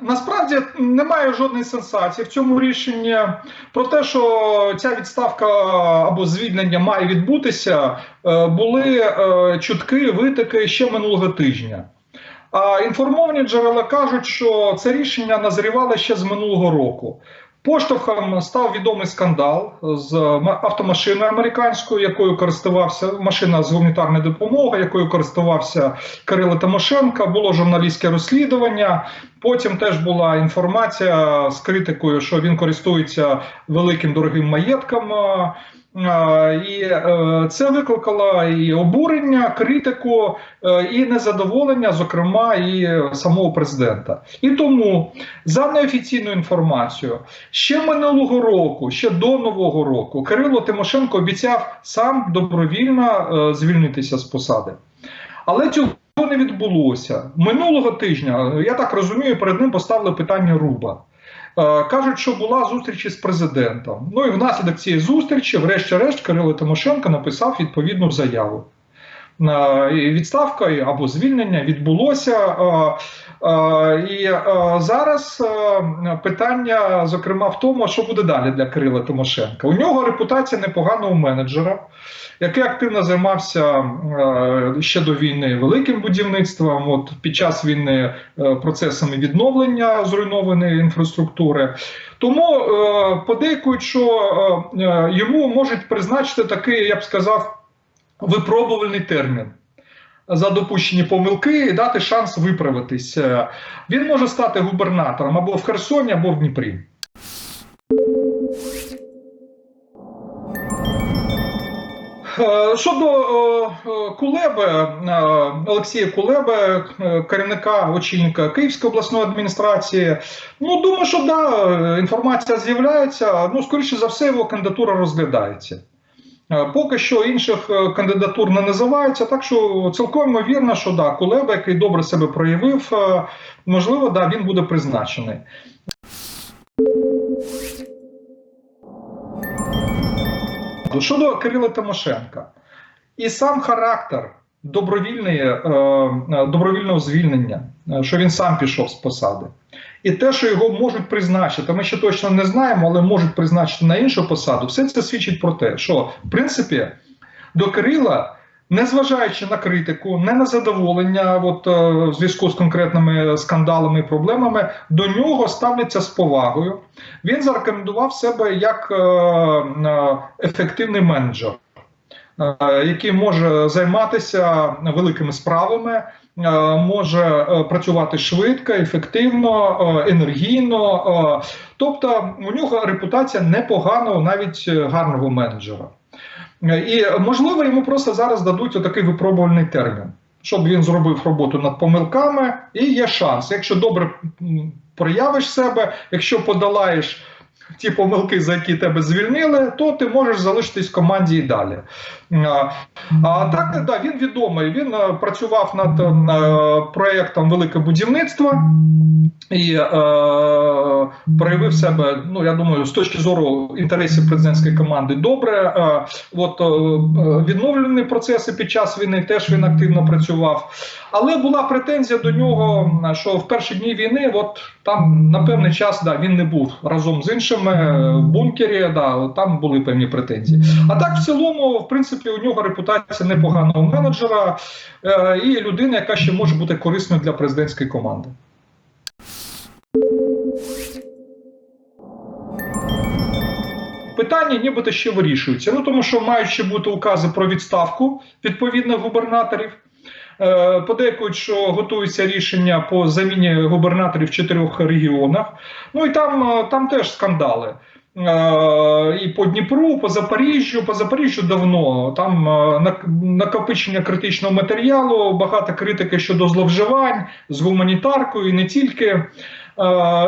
Насправді немає жодної сенсації в цьому рішенні. Про те, що ця відставка або звільнення має відбутися, е, були е, чутки, витики ще минулого тижня. А інформовані джерела кажуть, що це рішення назрівало ще з минулого року. Поштовхом став відомий скандал з ма- автомашиною американською, якою користувався машина з гуманітарної допомоги, якою користувався Кирило Тимошенко. Було журналістське розслідування. Потім теж була інформація з критикою, що він користується великим дорогим маєтком. І е, це викликало і обурення, критику, е, і незадоволення, зокрема, і самого президента. І тому за неофіційною інформацією, ще минулого року, ще до нового року, Кирило Тимошенко обіцяв сам добровільно е, звільнитися з посади. Але цього не відбулося. Минулого тижня, я так розумію, перед ним поставили питання Руба. Е, Кажуть, що була зустріч із президентом. Ну і внаслідок цієї зустрічі, врешті-решт, Кирило Тимошенко написав відповідну заяву. Е, Відставка або звільнення відбулося. е, І зараз питання, зокрема, в тому, що буде далі для Кирила Тимошенка. У нього репутація непоганого менеджера, який активно займався е, ще до війни великим будівництвом. От під час війни е, процесами відновлення зруйнованої інфраструктури. Тому е, подейкують, що йому можуть призначити такий, я б сказав, випробувальний термін. За допущені помилки і дати шанс виправитись. Він може стати губернатором або в Херсоні, або в Дніпрі. Щодо е, е, Кулеби, е, Олексія Кулеби, е, керівника очільника Київської обласної адміністрації, ну думаю, що да, е, інформація з'являється. Ну, скоріше за все, його кандидатура розглядається. Е, Поки що інших е, кандидатур не називається, так що цілком ймовірно, що да, Кулеба, який добре себе проявив, е, можливо, да, він буде призначений. Щодо Кирила Тимошенка, і сам характер добровільної, е, е, добровільного звільнення, е, що він сам пішов з посади, і те, що його можуть призначити, ми ще точно не знаємо, але можуть призначити на іншу посаду, все це свідчить про те, що в принципі до Кирила. Незважаючи на критику, не на задоволення, от е, в зв'язку з конкретними скандалами і проблемами, до нього ставляться з повагою. Він зарекомендував себе як е, е, ефективний менеджер, який може займатися великими справами, може працювати швидко, ефективно, енергійно. Тобто у нього репутація непоганого, навіть гарного менеджера. І можливо йому просто зараз дадуть отакий випробувальний термін, щоб він зробив роботу над помилками, і є шанс. Якщо добре проявиш себе, якщо подолаєш ті помилки, за які тебе звільнили, то ти можеш залишитись в команді і далі. А, так, да, він відомий. Він е, працював над е, проєктом Велике будівництво і е, проявив себе, ну я думаю, з точки зору інтересів президентської команди добре. Е, от е, відновлені процеси під час війни теж він активно працював. Але була претензія до нього, що в перші дні війни, от там на певний час да, він не був разом з іншими е, в бункері. Да, там були певні претензії. А так, в цілому, в принципі, у нього репутація непоганого менеджера е, і людина, яка ще може бути корисною для президентської команди. Питання нібито ще вирішуються. Ну тому що мають ще бути укази про відставку відповідних губернаторів. Е, Подейкують, що готується рішення по заміні губернаторів в чотирьох регіонах. Ну і там, е, там теж скандали. Е, І по Дніпру, по Запоріжжю, по Запоріжжю давно там накопичення критичного матеріалу, багато критики щодо зловживань з гуманітаркою і не тільки.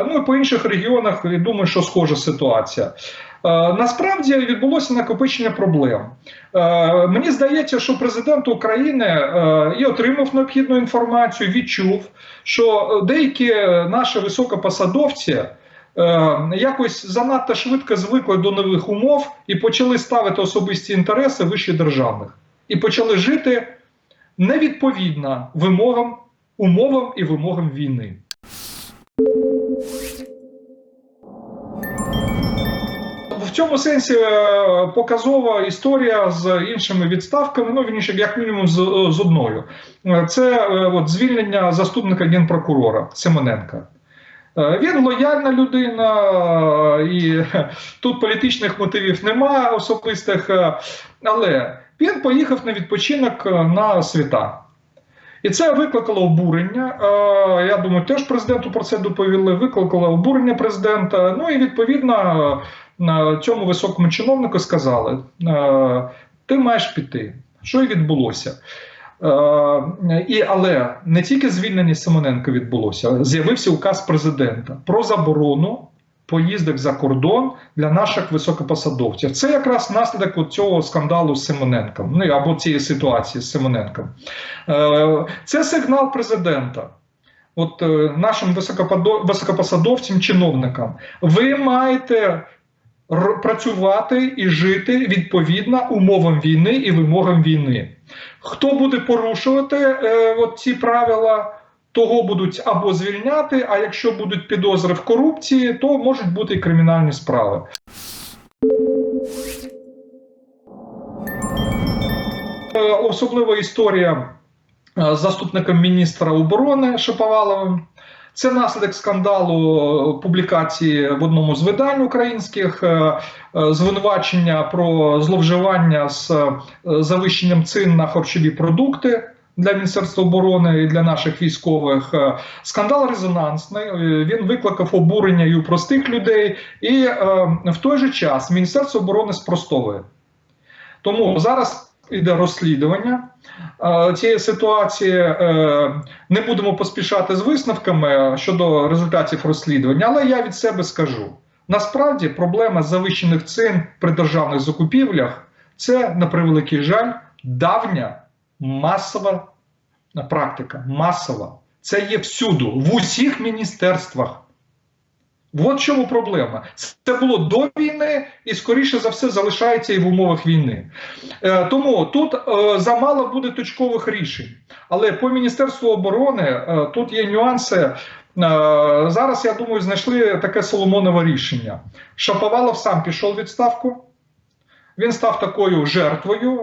Ну і по інших регіонах думаю, що схожа ситуація. Е, Насправді відбулося накопичення проблем. Е, Мені здається, що президент України е, і отримав необхідну інформацію, відчув, що деякі наші високопосадовці якось занадто швидко звикли до нових умов і почали ставити особисті інтереси вище державних, і почали жити невідповідно вимогам, умовам і вимогам війни. Цьому сенсі е, показова історія з іншими відставками. Ну він як мінімум з, з одною. Е, Це е, от звільнення заступника генпрокурора Симоненка. Е, Він лояльна людина, е, і тут політичних мотивів немає особистих, е, але він поїхав на відпочинок е, на свята. І це викликало обурення. Е, Я думаю, теж президенту про це доповіли. Викликало обурення президента. Ну і відповідно е, цьому високому чиновнику сказали: е, ти маєш піти. Що і відбулося. Е, І, але не тільки звільнення Симоненка відбулося, з'явився указ президента про заборону поїздок за кордон для наших високопосадовців. Це якраз наслідок цього скандалу з Симоненком, ну або цієї ситуації з Симоненком. Е, Це сигнал президента. От нашим високопосадовцям, чиновникам, ви маєте працювати і жити відповідно умовам війни і вимогам війни. Хто буде порушувати е, от ці правила, того будуть або звільняти, а якщо будуть підозри в корупції, то можуть бути і кримінальні справи. Е, Особлива історія е, з заступником міністра оборони Шаповаловим. Це наслідок скандалу публікації в одному з видань українських е, е, звинувачення про зловживання з е, завищенням цін на харчові продукти для Міністерства оборони і для наших військових. Е, Скандал резонансний. е, Він викликав обурення і у простих людей, і е, в той же час Міністерство оборони спростовує. Тому зараз іде розслідування е, цієї ситуації. Е, Не будемо поспішати з висновками щодо результатів розслідування, але я від себе скажу: насправді проблема завищених цін при державних закупівлях це на превеликий жаль давня масова практика. Масова. Це є всюду, в усіх міністерствах. От в чому проблема. Це було до війни і, скоріше за все, залишається і в умовах війни. Е, тому тут е, замало буде точкових рішень. Але по Міністерству оборони е, тут є нюанси. Е, зараз, я думаю, знайшли таке Соломонове рішення. Шаповалов сам пішов у відставку. Він став такою жертвою,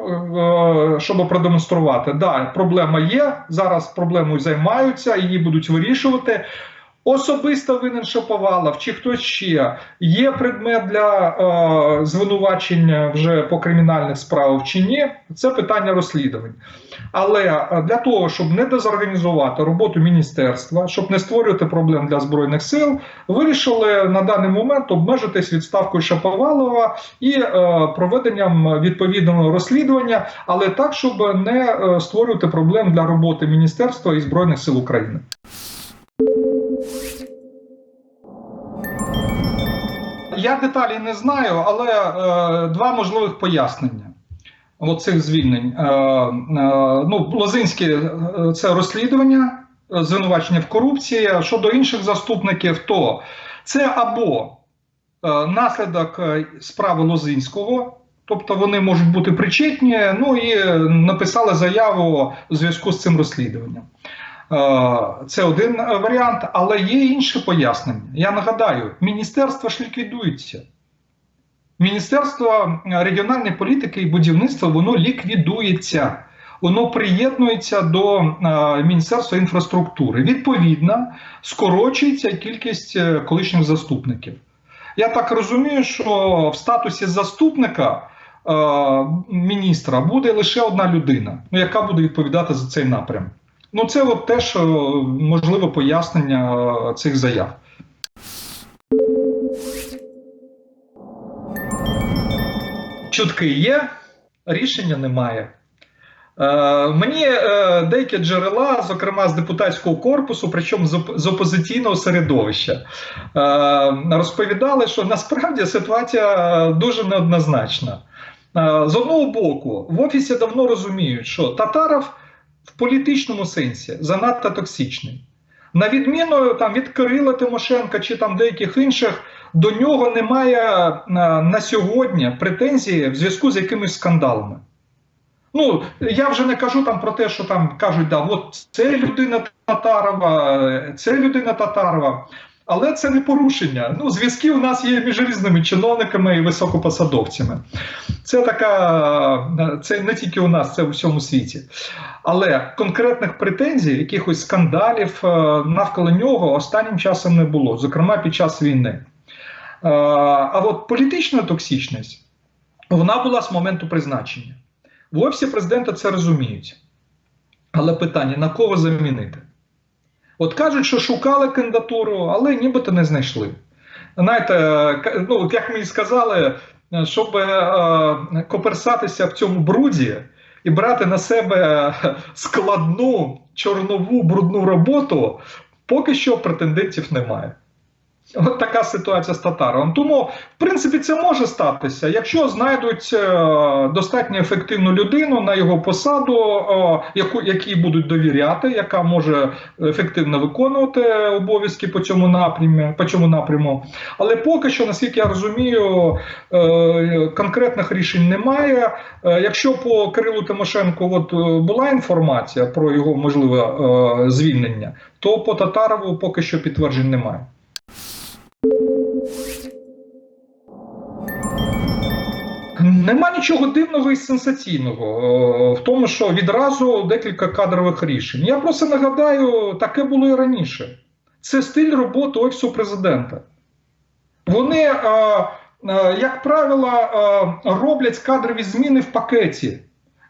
е, щоб продемонструвати. Да, проблема є. Зараз проблемою займаються, її будуть вирішувати. Особисто винен Шаповалов чи хтось ще є предмет для е, звинувачення вже по кримінальних справах чи ні, це питання розслідувань. Але е, для того, щоб не дезорганізувати роботу міністерства, щоб не створювати проблем для збройних сил, вирішили на даний момент обмежитись відставкою Шаповалова і е, проведенням відповідного розслідування, але так, щоб не е, створювати проблем для роботи міністерства і збройних сил України. Я деталі не знаю, але е, два можливих пояснення оцих звільнень. Е, е, ну, Лозинське е, це розслідування, е, звинувачення в корупції. Щодо інших заступників, то це або е, наслідок е, справи Лозинського. Тобто вони можуть бути причетні, ну і написали заяву у зв'язку з цим розслідуванням. Е, Це один варіант, але є інше пояснення. Я нагадаю, міністерство ж ліквідується. Міністерство регіональної політики і будівництва воно ліквідується. Воно приєднується до е, Міністерства інфраструктури. Відповідно, скорочується кількість е, колишніх заступників. Я так розумію, що в статусі заступника міністра буде лише одна людина, ну, яка буде відповідати за цей напрям. Ну, це от теж е, можливе пояснення цих заяв. Чутки є, рішення немає. Е, мені е, деякі джерела, зокрема з депутатського корпусу, причому з, оп- з опозиційного середовища, е, розповідали, що насправді ситуація дуже неоднозначна. Е, з одного боку, в офісі давно розуміють, що Татаров в політичному сенсі занадто токсичний. На відміну там, від Кирила Тимошенка чи там деяких інших, до нього немає е, на сьогодні претензії в зв'язку з якимись скандалами. Ну, я вже не кажу там про те, що там кажуть, да, от це людина Татарова, це людина Татарова. Але це не порушення. Ну, зв'язки у нас є між різними чиновниками і високопосадовцями. Це така, це не тільки у нас, це у всьому світі. Але конкретних претензій, якихось скандалів е, навколо нього останнім часом не було, зокрема під час війни. Е, А от політична токсичність вона була з моменту призначення. В офісі президента це розуміють. Але питання: на кого замінити? От кажуть, що шукали кандидатуру, але нібито не знайшли. Знаєте, ну, як ми і сказали, е, щоб е, коперсатися в цьому бруді і брати на себе складну, чорнову, брудну роботу, поки що претендентів немає. От така ситуація з Татаровим. Тому, в принципі, це може статися, якщо знайдуть е, достатньо ефективну людину на його посаду, е, яку якій будуть довіряти, яка може ефективно виконувати обов'язки по цьому напрямі, по цьому напряму. Але поки що, наскільки я розумію, е, конкретних рішень немає. Якщо по Кирилу Тимошенко от була інформація про його можливе звільнення, то по Татарову поки що підтверджень немає. Нема нічого дивного і сенсаційного е, в тому, що відразу декілька кадрових рішень. Я просто нагадаю, таке було і раніше. Це стиль роботи офісу президента. Вони, е, е, як правило, роблять кадрові зміни в пакеті.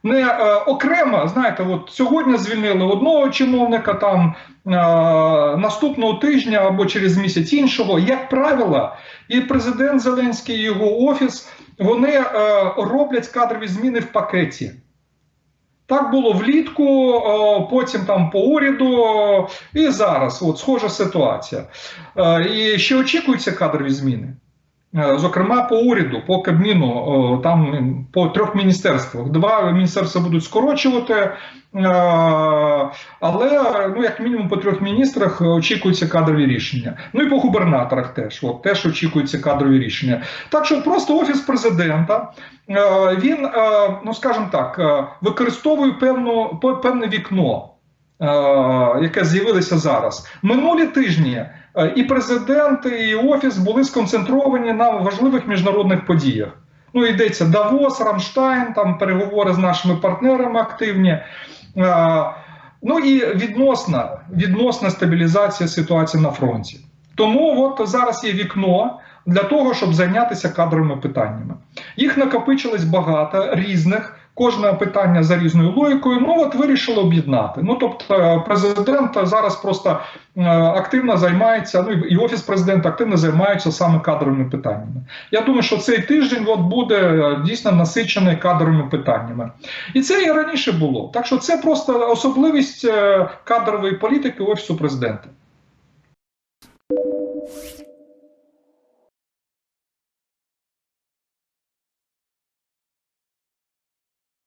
Не е, окремо, знаєте, от сьогодні звільнили одного чиновника, там е, наступного тижня або через місяць іншого. Як правило, і президент Зеленський, і його офіс вони е, роблять кадрові зміни в пакеті. Так було влітку, е, потім там по уряду, і зараз от схожа ситуація. Е, і ще очікуються кадрові зміни. Е, Зокрема, по уряду, по Кабміну, там по трьох міністерствах. Два міністерства будуть скорочувати, е, але ну, як мінімум по трьох міністрах очікуються кадрові рішення. Ну і по губернаторах теж. От, теж очікуються кадрові рішення. Так що просто офіс президента е, він, е, ну скажімо так, е, використовує певну, певне вікно. Е, Яке з'явилося зараз минулі тижні, е, і президент, і офіс були сконцентровані на важливих міжнародних подіях. Ну, йдеться Давос, Рамштайн, там переговори з нашими партнерами активні. Е, Ну і відносна, відносна стабілізація ситуації на фронті. Тому от зараз є вікно для того, щоб зайнятися кадровими питаннями. Їх накопичилось багато різних. Кожне питання за різною логікою. Ну от вирішили об'єднати. Ну тобто, е, президент зараз просто е, активно займається. Ну і офіс президента активно займається саме кадровими питаннями. Я думаю, що цей тиждень от буде е, дійсно насичений кадровими питаннями. І це і раніше було. Так що це просто особливість кадрової політики офісу президента.